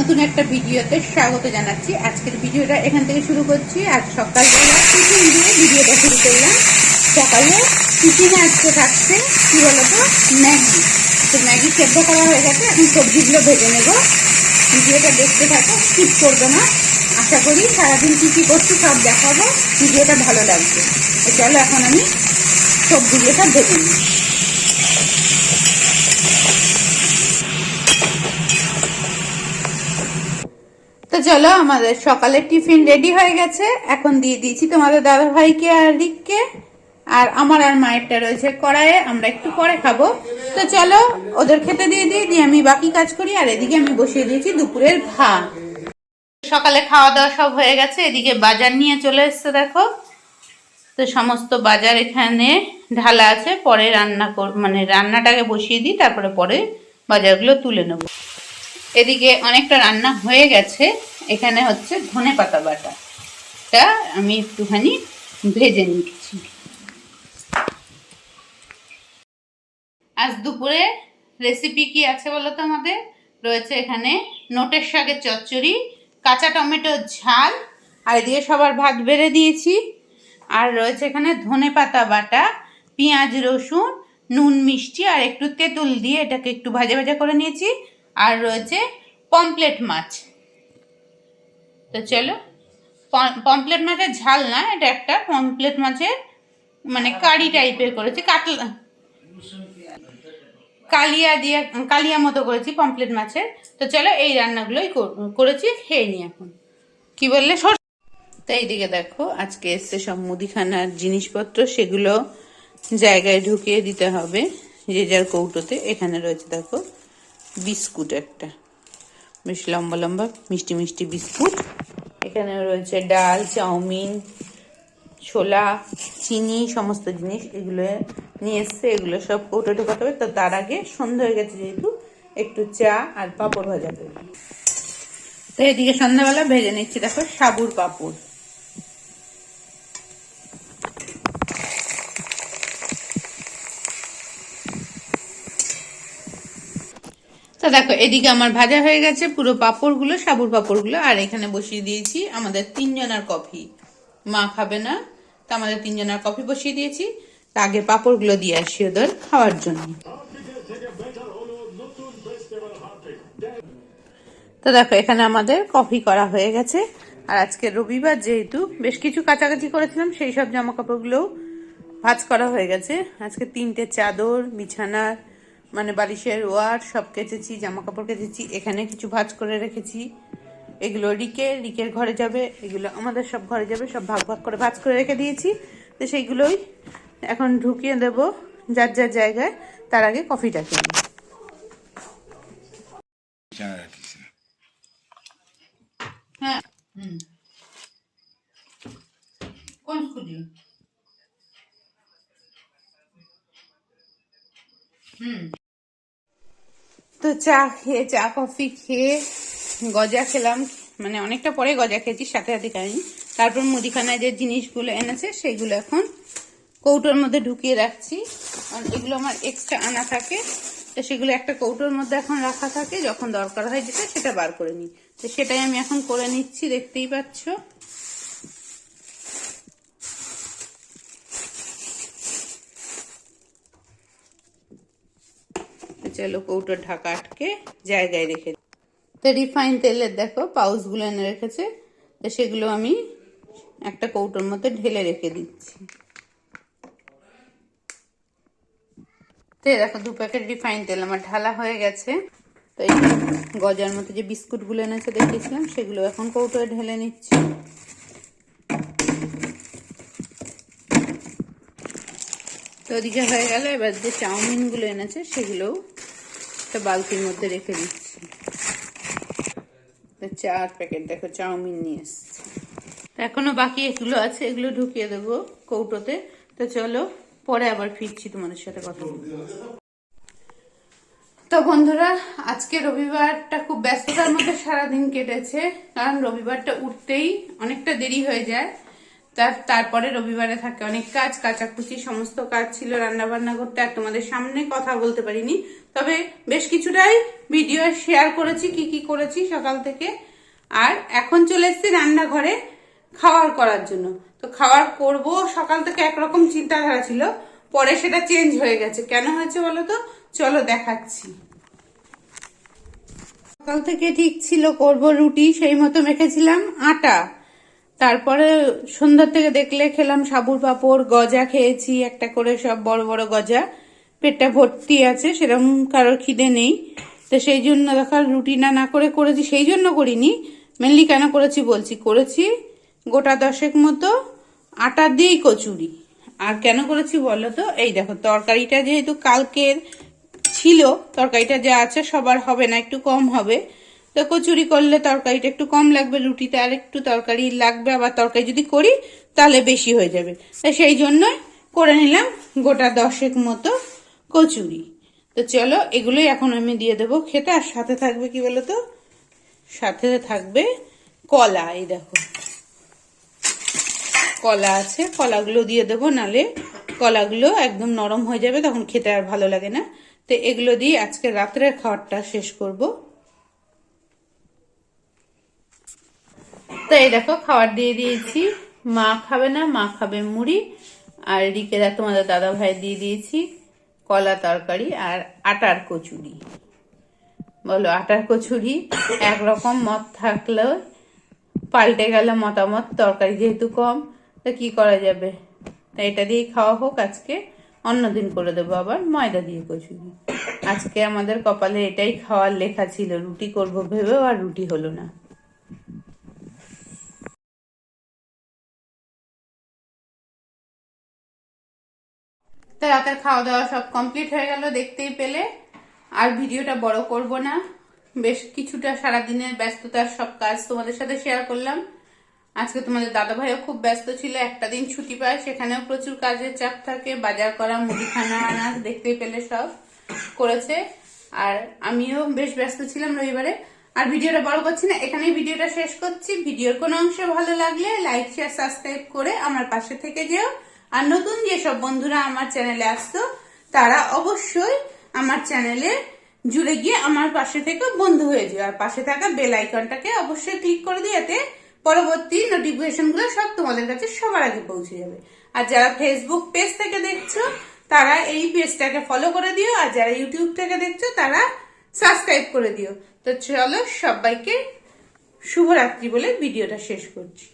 নতুন একটা ভিডিওতে স্বাগত জানাচ্ছি। আজকের ভিডিওটা এখান থেকে শুরু করছি। আজ সকালবেলা টিফিন দিয়ে ভিডিওটা শুরু করলাম। সকালে টিফিনে আজকে থাকছে, কি বলতো, ম্যাগি। তো ম্যাগি সেদ্ধ করা হয়ে গেছে, এখন সবজিগুলো ভেজে নেব। ভিডিওটা দেখতে থাকো স্কিপ করবে না। আশা করি সারাদিন কী কী করছি সব দেখাবো। ভিডিওটা ভালো লাগবে। চলো এখন আমি সবজিগুলোটা ভেজে নিই। চলো, আমাদের সকালের টিফিন রেডি হয়ে গেছে। এখন দিয়ে দিয়েছি তোমাদের দাদা ভাইকে আর রিককে। আর আমার আর মায়েরটা রয়েছে কড়াইয়ে, আমরা একটু পরে খাব। তো চলো, ওদের খেতে দিয়ে দিই, দিয়ে আমি বাকি কাজ করি, আর এদিকে আমি বসিয়ে দিয়েছি দুপুরের ভাত। সকালে খাওয়া দাওয়া সব হয়ে গেছে, এদিকে বাজার নিয়ে চলে এসছে, দেখো। তো সমস্ত বাজার এখানে ঢালা আছে, পরে রান্না কর মানে রান্নাটাকে বসিয়ে দিই, তারপরে পরে বাজারগুলো তুলে নেব। এদিকে অনেকটা রান্না হয়ে গেছে। এখানে হচ্ছে ধনে পাতা বাটা। তা আমি একটুখানি ভেজে নিচ্ছি। আজ দুপুরে রেসিপি কি আছে বলো তো আমাদের? রয়েছে এখানে নোটের শাকের চচ্চড়ি, কাঁচা টমেটোর ঝাল, আর এদিকে সবার ভাত বেড়ে দিয়েছি। আর রয়েছে এখানে ধনে পাতা বাটা, পেঁয়াজ, রসুন, নুন, মিষ্টি, আর একটু তেঁতুল দিয়ে এটাকে একটু ভাজা ভাজা করে নিয়েছি। আর রয়েছে পমপ্লেট মাছ। তো চলো পমপ্লেট মাছের ঝাল না, এটা একটা। পমপ্লেট মাছের মানে কারি টাইপের করেছি, কাতলা। কালিয়া দিয়ে, কালিয়া মতো করেছি পমপ্লেট মাছের। তো চলো, এই রান্নাগুলোই কর- করেছি, খেয়ে নি এখন। কি বললে? তো এইদিকে দেখো, আজকে এসছে সব মুদিখানার জিনিসপত্র, সেগুলো জায়গায় ঢুকিয়ে দিতে হবে। যে যার কৌটোতে, এখানে রয়েছে দেখো, বিস্কুট একটা। বেশ লম্বা লম্বা, মিষ্টি মিষ্টি বিস্কুট। এখানে রয়েছে ডাল, চাউমিন, ছোলা, চিনি, সমস্ত জিনিস এগুলো নিয়ে এসছে, এগুলো সব কৌটো ঢোকাতে হবে। তো তার আগে সন্ধ্যা হয়ে গেছে যেহেতু, একটু চা আর পাঁপড় ভাজা তৈরি তো এদিকে সন্ধ্যাবেলা ভেজে নিচ্ছি, দেখো সাবুর পাঁপড়। দেখো, এদিকে আমার ভাজা হয়ে গেছে, পুরো পাঁপড়গুলো, সাবুর পাঁপড়গুলো, আর এখানে বসিয়ে দিয়েছি আমাদের তিনজনের কফি। মা খাবে না, তা আমাদের তিনজনের কফি বসিয়ে দিয়েছি। তা আগে পাঁপড়গুলো দিয়ে আসি ওদের খাওয়ার জন্য। তো দেখো, এখানে আমাদের কফি করা হয়ে গেছে। আর আজকে রবিবার যেহেতু বেশ কিছু কাছাকাছি করেছিলাম, সেই সব জামা কাপড়গুলোও ভাজ করা হয়ে গেছে। আজকে তিনটে চাদর, বিছানার মানে বালিশের ওয়ার সব কেচেছি জামা কাপড় কেচেছি এখানে কিছু ভাজ করে রেখেছি। এগুলো রিকে রিকের ঘরে যাবে এগুলো আমাদের সব ঘরে যাবে সব ভাগ ভাগ করে ভাজ করে রেখে দিয়েছি। তো সেইগুলোই এখন ঢুকিয়ে দেব যার যার জায়গায় তার আগে কফিটা কিনি জানা হ্যাঁ হুম। কোন স্কুটি হুম। তো চা খেয়ে, চা কফি খেয়ে গজা খেলাম। মানে অনেকটা পরে গজা খেয়েছি, সাথে সাথে খাইনি। তারপর মুদিখানায় যে জিনিসগুলো এনেছে সেগুলো এখন কৌটোর মধ্যে ঢুকিয়ে রাখছি। কারণ এগুলো আমার এক্সট্রা আনা থাকে। তো সেগুলো একটা কৌটোর মধ্যে এখন রাখা থাকে। যখন দরকার হয় যেটা, সেটা বার করে নিই। তো সেটাই আমি এখন করে নিচ্ছি, দেখতেই পাচ্ছ। চলো কৌটোর ঢাকা আটকে জায়গায় রেখে। তো রিফাইন তেলের দেখো পাউচগুলো এনে রেখেছে, তো সেগুলো আমি একটা কৌটোর মধ্যে ঢেলে রেখে দিচ্ছি। তো দেখো দু প্যাকেট রিফাইন তেল আমার ঢালা হয়ে গেছে। তো এই গজার মতো যে বিস্কুটগুলো এনেছে দেখিয়েছিলাম, সেগুলো এখন কৌটোয় ঢেলে নিচ্ছি। তো ওদিকে হয়ে গেল, এবার যে চাউমিনগুলো এনেছে, সেগুলোও একটা বালতির মধ্যে রেখে দিচ্ছি। চার প্যাকেট, দেখো চাউমিন নিয়ে এসছে। এখনও বাকি এগুলো আছে, এগুলো ঢুকিয়ে দেবো কৌটোতে। তো চলো, পরে আবার ফিরছি তোমাদের সাথে কথা তো বন্ধুরা, আজকে রবিবারটা খুব ব্যস্ততার মধ্যে সারাদিন কেটেছে, কারণ রবিবারটা উঠতেই অনেকটা দেরি হয়ে যায়। তারপরে রবিবারে থাকে অনেক কাজ, কাচাকুচি, সমস্ত কাজ ছিল রান্না বান্না করতে, আর তোমাদের সামনে কথা বলতে পারিনি। তবে বেশ কিছুটাই ভিডিও শেয়ার করেছি, কি কি করেছি সকাল থেকে। আর এখন চলে এসেছি রান্নাঘরে খাওয়ার করার জন্য। তো খাওয়ার করব, সকাল থেকে একরকম চিন্তাধারা ছিল, পরে সেটা চেঞ্জ হয়ে গেছে। কেন হয়েছে বলো তো? চলো দেখাচ্ছি। সকাল থেকে ঠিক ছিল, করব রুটি, সেই মতো মেখেছিলাম আটা। তারপরে সন্ধ্যার থেকে দেখলে খেলাম সাবুর পাপড়, গজা খেয়েছি, একটা করে সব বড় বড় গজা। পেটটা ভর্তি আছে সেরকম কারোর খিদে নেই। তো সেই জন্য দেখার রুটি না না করে করেছি, সেই জন্য করিনি। মেনলি কেন করেছি বলছি, করেছি গোটা দশেক মতো আটা দিয়েই কচুরি। আর কেন করেছি বলো তো? এই দেখো, তরকারিটা যেহেতু কালকের ছিল, তরকারিটা যা আছে সবার হবে না, একটু কম হবে। তো কচুরি করলে তরকারিটা একটু কম লাগবে, রুটিতে আর একটু তরকারি লাগবে, আবার তরকারি যদি করি, তাহলে বেশি হয়ে যাবে। তাই সেই জন্যই করে নিলাম গোটা দশেক মতো কচুরি। তো চলো, এগুলোই এখন আমি দিয়ে দেবো খেতে। আর সাথে থাকবে কি বলো তো সাথে থাকবে কলা, এই দেখো। কলা আছে, কলাগুলো দিয়ে দেবো, নালে কলাগুলো একদম নরম হয়ে যাবে, তখন খেতে আর ভালো লাগে না। তো এগুলো দিয়ে আজকে রাত্রের খাবারটা শেষ করব। তো এই দেখো, খাবার দিয়ে দিয়েছি। মা খাবে না, মা খাবে মুড়ি। আর দেখ, তোমাদের দাদা ভাই দিয়ে দিয়েছি কলা তরকারি আর আটার কচুরি। বলো, আটার কচুরি একরকম মত থাকলেও পাল্টে গেল মতামত, তরকারি যেহেতু কম, তা কি করা যাবে? তা এটা দিয়ে খাওয়া হোক আজকে। অন্যদিন করে দেবো আবার, ময়দা দিয়ে কচুরি। আজকে আমাদের কপালে এটাই খাওয়ার লেখা ছিল, রুটি করব ভেবেও আর রুটি হলো না। তো রাতের খাওয়া দাওয়া সব কমপ্লিট হয়ে গেল দেখতেই পেলে। আর ভিডিওটা বড় করব না। বেশ কিছুটা সারাদিনের ব্যস্ততার সব কাজ তোমাদের সাথে শেয়ার করলাম। আজকে তোমাদের দাদা ভাইও খুব ব্যস্ত ছিল, একটা দিন ছুটি পায়, সেখানেও প্রচুর কাজের চাপ থাকে, বাজার করা, মুদিখানা আনা, দেখতেই পেলে সব করেছে। আর আমিও বেশ ব্যস্ত ছিলাম রবিবারে। আর ভিডিওটা বড় করছি না, এখানেই ভিডিওটা শেষ করছি। ভিডিওর কোনো অংশ ভালো লাগলে লাইক শেয়ার সাবস্ক্রাইব করে আমার পাশে থেকে যেও। আর নতুন যেসব বন্ধুরা আমার চ্যানেলে আসতো, তারা অবশ্যই আমার চ্যানেলে জুড়ে গিয়ে আমার পাশে থেকে বন্ধু হয়ে যাও। আর পাশে থাকা বেল আইকনটাকে অবশ্যই ক্লিক করে দিয়ে এতে পরবর্তী নোটিফিকেশনগুলো সব তোমাদের কাছে সবার আগে পৌঁছে যাবে। আর যারা ফেসবুক পেজ থেকে দেখছ, তারা এই পেজটাকে ফলো করে দিও, আর যারা ইউটিউব থেকে দেখছ, তারা সাবস্ক্রাইব করে দিও। তো চলো সবাইকে শুভরাত্রি বলে ভিডিওটা শেষ করছি।